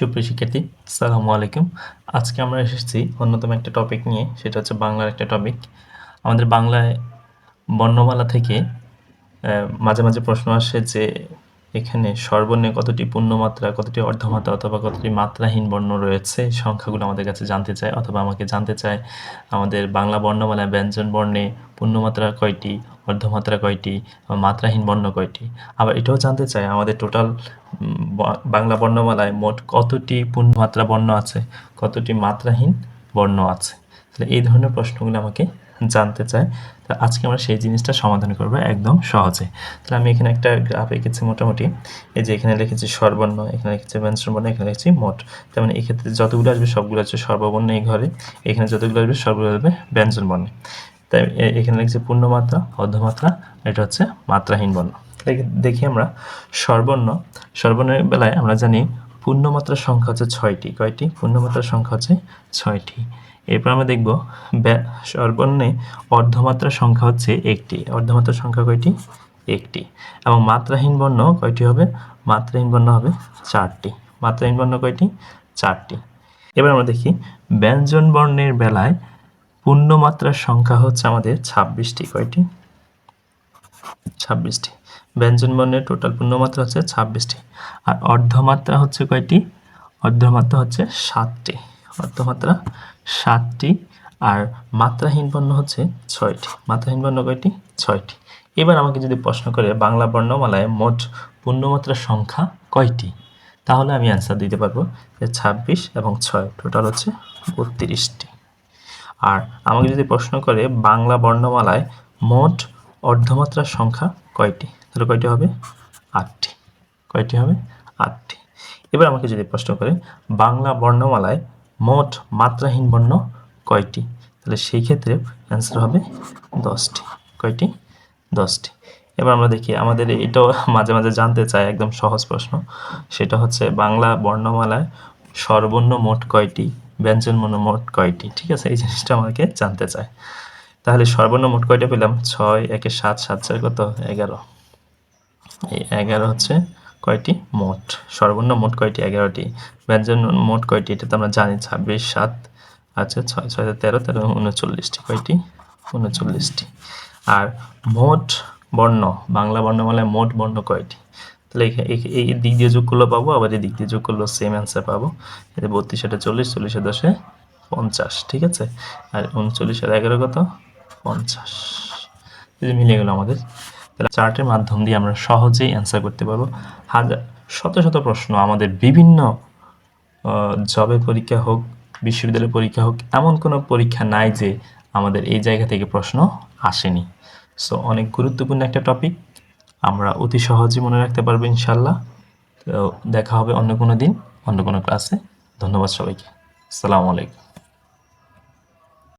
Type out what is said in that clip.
সুপ্রিয় শিক্ষার্থী সালামু আলাইকুম। আজকে আমরা এসেছি অন্যতম একটা টপিক নিয়ে, সেটা হচ্ছে বাংলার একটা টপিক আমাদের বাংলায় বর্ণমালা থেকে মাঝে মাঝে প্রশ্ন আসে যে এখানে সর্বর্ণে কতটি পূর্ণমাত্রা, কতটি অর্ধমাত্রা অথবা কতটি মাত্রাহীন বর্ণ রয়েছে সংখ্যাগুলো আমাদের কাছে জানতে চায় অথবা আমাকে জানতে চায় আমাদের বাংলা বর্ণমালায় ব্যঞ্জন বর্ণে পূর্ণমাত্রা কয়টি, অর্ধমাত্রা কয়টি মাত্রাহীন বর্ণ কয়টি। আবার এটাও জানতে চায় আমাদের টোটাল বাংলা বর্ণমালায় মোট কতটি পূর্ণমাত্রা বর্ণ আছে, কতটি মাত্রাহীন বর্ণ আছে। তাহলে এই ধরনের প্রশ্নগুলো আমাকে জানতে চায় তা আজকে আমরা সেই জিনিসটা সমাধান করব একদম সহজে। তাহলে আমি এখানে একটা গ্রাফ এঁকেছি মোটামুটি। এই যে এখানে লিখেছি সর্বর্ণ, এখানে লিখেছি ব্যঞ্জন বর্ণ এখানে লিখেছি মোট। তার মানে এক্ষেত্রে যতগুলো আসবে সবগুলো হচ্ছে সর্ববর্ণ এই ঘরে, এখানে যতগুলো আসবে সবগুলো আসবে ব্যঞ্জন বর্ণে তাই এখানে লিখছি পূর্ণমাত্রা, অর্ধমাত্রা এটা হচ্ছে মাত্রাহীন বর্ণ। দেখি আমরা সর্বর্ণ, সর্বর্ণের বেলায় আমরা জানি পূর্ণমাত্রার সংখ্যা হচ্ছে ছয়টি। কয়টি? পূর্ণমাত্রার সংখ্যা হচ্ছে ছয়টি। এরপর আমরা দেখব সর্বর্ণে অর্ধমাত্রার সংখ্যা হচ্ছে একটি। অর্ধমাত্রার সংখ্যা কয়টি? একটি। এবং মাত্রাহীন বর্ণ কয়টি হবে? মাত্রাহীন বর্ণ হবে চারটি। মাত্রাহীন বর্ণ কয়টি? চারটি। এবার আমরা দেখি, ব্যঞ্জন বর্ণের বেলায় পূর্ণমাত্রার সংখ্যা হচ্ছে আমাদের ছাব্বিশটি। কয়টি? ছাব্বিশটি। ব্যঞ্জন বর্ণের টোটাল পূর্ণমাত্রা হচ্ছে ছাব্বিশটি। আর অর্ধমাত্রা হচ্ছে কয়টি? অর্ধমাত্রা হচ্ছে সাতটি। অর্ধমাত্রা সাতটি আর মাত্রাহীন বর্ণ হচ্ছে ছয়টি। মাত্রাহীন বর্ণ কয়টি? ছয়টি। এবার আমাকে যদি প্রশ্ন করে বাংলা বর্ণমালায় মোট পূর্ণমাত্রার সংখ্যা কয়টি? তাহলে আমি অ্যান্সার দিতে পারব যে ছাব্বিশ এবং ছয়। টোটাল হচ্ছে বত্রিশটি। আর আমাকে যদি প্রশ্ন করে বাংলা বর্ণমালায় মোট অর্ধমাত্রার সংখ্যা কয়টি? তাহলে কয়টি হবে? আটটি। কয়টি হবে? আটটি। এবার আমাকে যদি প্রশ্ন করে বাংলা বর্ণমালায় মোট মাত্রাহীন বর্ণ কয়টি? তাহলে সেই ক্ষেত্রে অ্যান্সার হবে দশটি। কয়টি? দশটি। এবার আমরা দেখি, আমাদের এটাও মাঝে মাঝে জানতে চাই, একদম সহজ প্রশ্ন। সেটা হচ্ছে, বাংলা বর্ণমালায় সর্বর্ণ মোট কয়টি? ব্যঞ্জন বর্ণ মোট কয়টি? ঠিক আছে? এই জিনিসটা আমাকে জানতে চায়। তাহলে সর্বর্ণ মোট কয়টা পেলাম? ছয়, একে সাত সাত, চার, কত? এগারো। এই এগারো হচ্ছে কয়টি? মোট। সর্বর্ণ মোট কয়টি? এগারোটি। ব্যঞ্জন মোট কয়টি? এটা তো আমরা জানি, ছাব্বিশ, সাত আচ্ছা ছয় ছয়, তেরো তেরো উনচল্লিশটি। কয়টি? উনচল্লিশটি। আর মোট বর্ণ, বাংলা বর্ণমালায় মোট বর্ণ কয়টি? তাহলে এই- দিক দিয়ে যোগ করলে পাবো, আবার এই দিক দিয়ে যোগ করলেও সেম অ্যান্সার পাবো। এতে বত্রিশ, এটা চল্লিশ, চল্লিশে দশে পঞ্চাশ, ঠিক আছে? আর উনচল্লিশের এগারো কত? পঞ্চাশ। মিলে গেল আমাদের। তাহলে চার্টের মাধ্যম দিয়ে আমরা সহজেই অ্যান্সার করতে পারব। হাজার শত শত প্রশ্ন, আমাদের বিভিন্ন জবের পরীক্ষা হোক, বিশ্ববিদ্যালয়ের পরীক্ষা হোক, এমন কোনো পরীক্ষা নাই যে আমাদের এই জায়গা থেকে প্রশ্ন আসেনি। সো অনেক গুরুত্বপূর্ণ একটা টপিক আমরা অতি সহজেই মনে রাখতে পারব ইনশাল্লাহ তো দেখা হবে অন্য কোনো দিন, অন্য কোনো ক্লাসে ধন্যবাদ সবাইকে। আসসালামু আলাইকুম।